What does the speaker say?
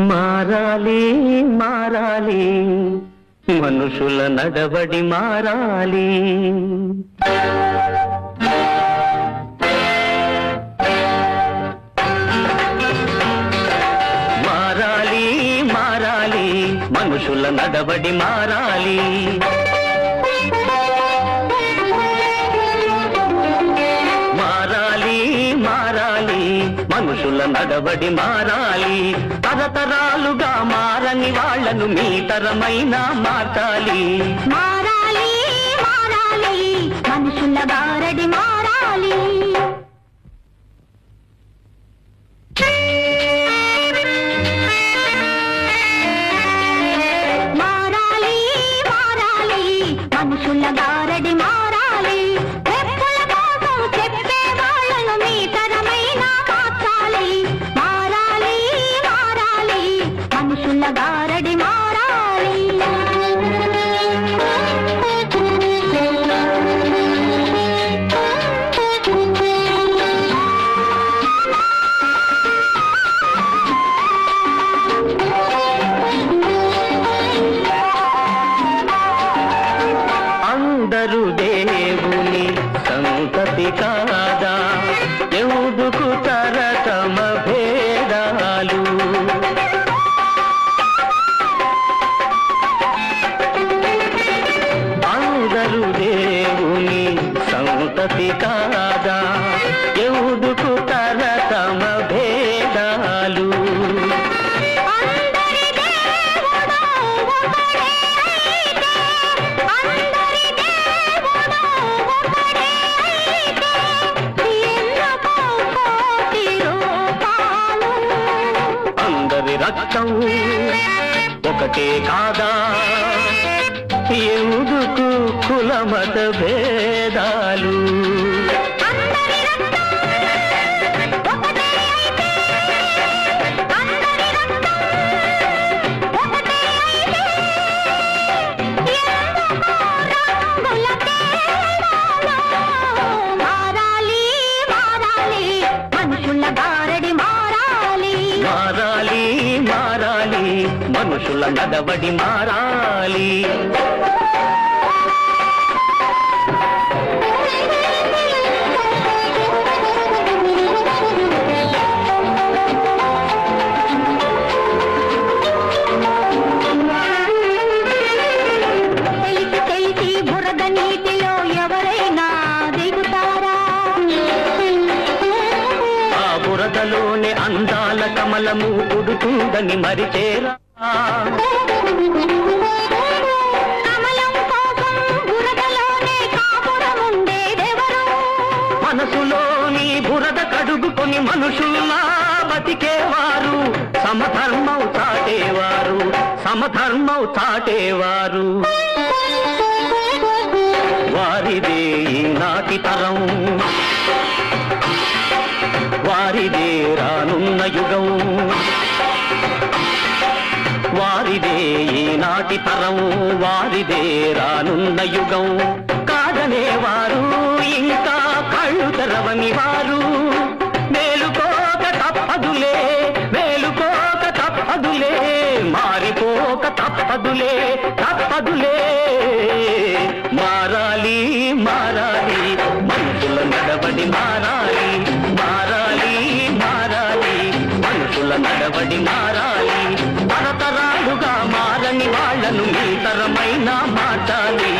మారాలి మారాలి. మనుషుల నడవడి మారాలి. మారాలి మారాలి. మనుషుల నడవడి మారాలి. మనుషుల నడవడి మారాలి. తరతరాలుగా మారని వాళ్ళను మీ తరమైన మార్చాలి. మారాలి మారాలి. మనుషుల బారడి మారాలి. అందరూ దేవుని సంతతి కాదా? ఎందుకు తరతమ భేదాలు. అందరూ దేవుని సంతతి రక్తం ఒకటే కాదా? ఎందుకు కులమత భేదాలు? దిగుతారా? ఆ బురదలోనే అందాల కమలము పుడుతుందని మరిచేరా. మనసులోని బురద కడుగుకొని మనుషుల్లా బతికేవారు. సమధర్మం చాటేవారు. సమధర్మం చాటేవారు. వారిదే నాటి తరం. ఈనాటి తరం వారిదే రానున్న యుగం. కాదనేవారు ఇంకా కళ్ళు తెరవని వారు. మేలుకోక తప్పదులే మేలుకోక తప్పదులే మారిపోక తప్పదులే తప్పదులే. మారాలి మారాలి మనుషుల నడవడి మారాలి. మారాలి మారాలి మనుషుల నడవడి మారాలి. తరమైన